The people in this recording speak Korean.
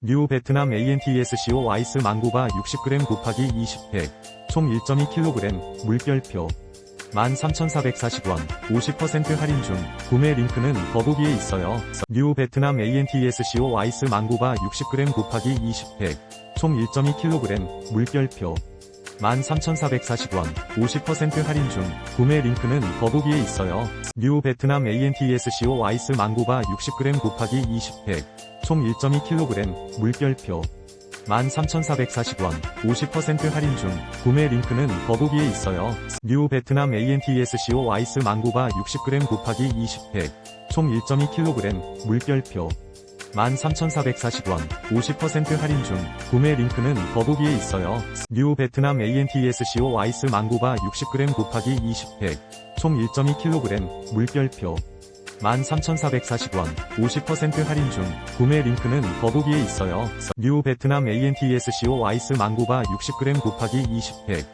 뉴 베트남 ANTSCO 아이스 망고바 60g 곱하기 20팩, 총 1.2kg, 물결표. 13,440원, 50% 할인 중, 구매 링크는 더보기에 있어요. 뉴 베트남 ANTSCO 아이스 망고바 60g 곱하기 20팩, 총 1.2kg, 물결표. 13,440원, 50% 할인 중, 구매 링크는 더보기에 있어요. 뉴 베트남 ANTSCO 아이스 망고바 60g 곱하기 20팩, 총 1.2kg, 물결표. 13,440원, 50% 할인 중, 구매 링크는 더보기에 있어요. 뉴 베트남 ANTSCO 아이스 망고바 60g 곱하기 20팩, 총 1.2kg, 물결표. 13,440원, 50% 할인 중, 구매 링크는 더보기에 있어요. 뉴 베트남 ANTSCO 아이스 망고바 60g 곱하기 20팩, 총 1.2kg, 물결표. 13,440원, 50% 할인 중, 구매 링크는 더보기에 있어요. 뉴 베트남 ANTSCO 아이스 망고바 60g 곱하기 20팩,